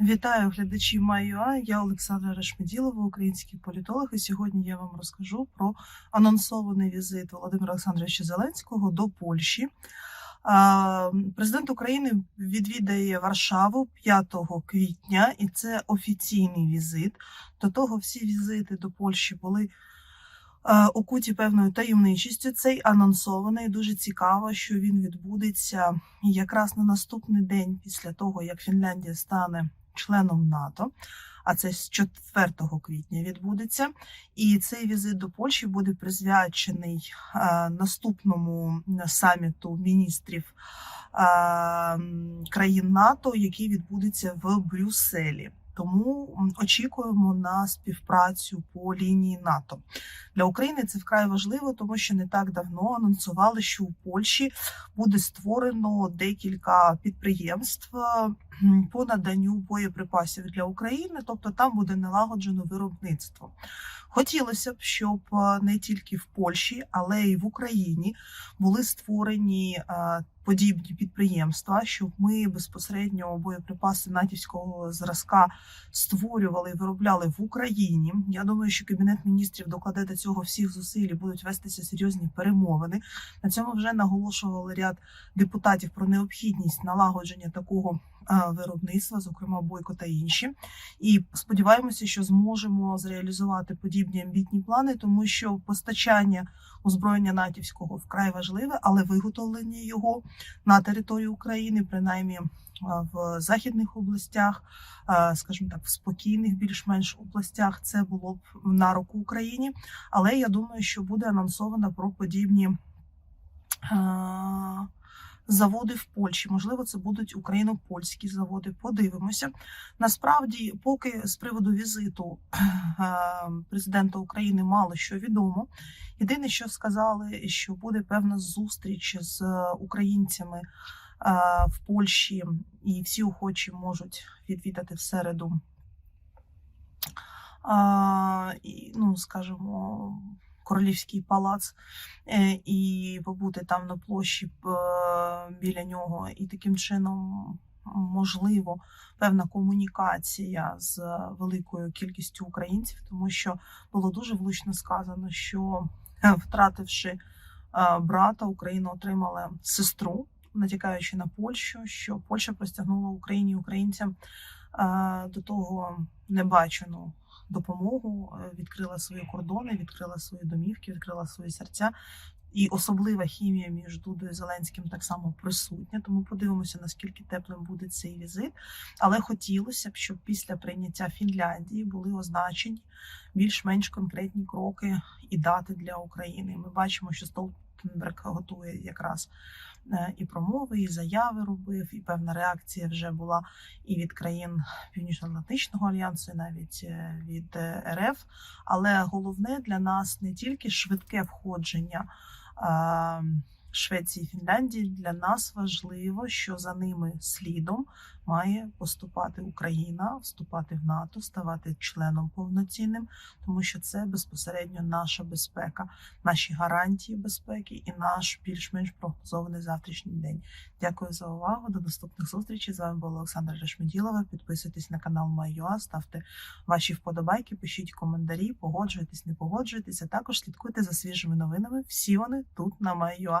Вітаю глядачі Майюа. Я Олександра Решмеділова, український політолог. І сьогодні я вам розкажу про анонсований візит Володимира Олександровича Зеленського до Польщі. Президент України відвідає Варшаву 5 квітня, і це офіційний візит. До того всі візити до Польщі були е, окуті певною таємничістю. Цей анонсований. Дуже цікаво, що він відбудеться якраз на наступний день після того, як Фінляндія стане членом НАТО. А це з 4 квітня відбудеться. І цей візит до Польщі буде присвячений е, наступному саміту міністрів е, країн НАТО, який відбудеться в Брюсселі. Тому очікуємо на співпрацю по лінії НАТО для України. Це вкрай важливо, тому що не так давно анонсували, що у Польщі буде створено декілька підприємств по наданню боєприпасів для України, тобто там буде налагоджено виробництво. Хотілося б, щоб е, не тільки в Польщі, але й в Україні були створені е, подібні підприємства, щоб ми безпосередньо боєприпаси натівського зразка створювали і виробляли в Україні. Я думаю, що кабінет міністрів докладе до цього всіх зусиль і будуть вестися серйозні перемовини. На цьому вже наголошували ряд депутатів про необхідність налагодження такого виробництва, зокрема Бойко та інші. І сподіваємося, що зможемо зреалізувати подібні амбітні плани, тому що постачання озброєння натівського вкрай важливе, але виготовлення його на території України, принаймні в західних областях, скажімо так, в спокійних, більш-менш областях, це було б на руку Україні. Але я думаю, що буде анонсовано про подібні. Е, Заводи в Польщі, можливо, це будуть україно-польські заводи. Подивимося. Насправді, поки з приводу візиту е, президента України мало що відомо. Єдине, що сказали, що буде певна зустріч з українцями е, в Польщі, і всі охочі можуть відвідати в середу. е, Ну, скажімо, Королівський палац е, і побути там на площі е, біля нього, і таким чином можливо певна комунікація з великою кількістю українців, тому що було дуже влучно сказано, що е, втративши брата, Україна отримала сестру, натякаючи на Польщу, що Польща простягнула Україні українцям до того небачену допомогу, е, відкрила свої кордони, відкрила свої домівки, відкрила свої серця. І особлива хімія між Дудою і Зеленським так само присутня. Тому подивимося, наскільки теплим буде цей візит. Але хотілося б, щоб після прийняття Фінляндії були означені більш-менш конкретні кроки і дати для України. Ми бачимо, що Столтенберг готує якраз е, і промови, і заяви робив, і певна реакція вже була і від країн Північно-Атлантичного альянсу, і навіть е, від е, РФ. Але головне для нас не тільки швидке входження. Швеції і Фінляндії для нас важливо, що за ними слідом має поступати Україна, вступати в НАТО, ставати членом повноцінним, тому що це безпосередньо наша безпека, наші гарантії безпеки і наш більш-менш прогнозований завтрашній день. Дякую за увагу. До наступних зустрічей. З вами була Олександра Решмеділова. Підписуйтесь на канал Майюа, ставте ваші вподобайки, пишіть коментарі, погоджуйтесь, не погоджуйтесь, а також слідкуйте за свіжими новинами. Всі вони тут на Майюа.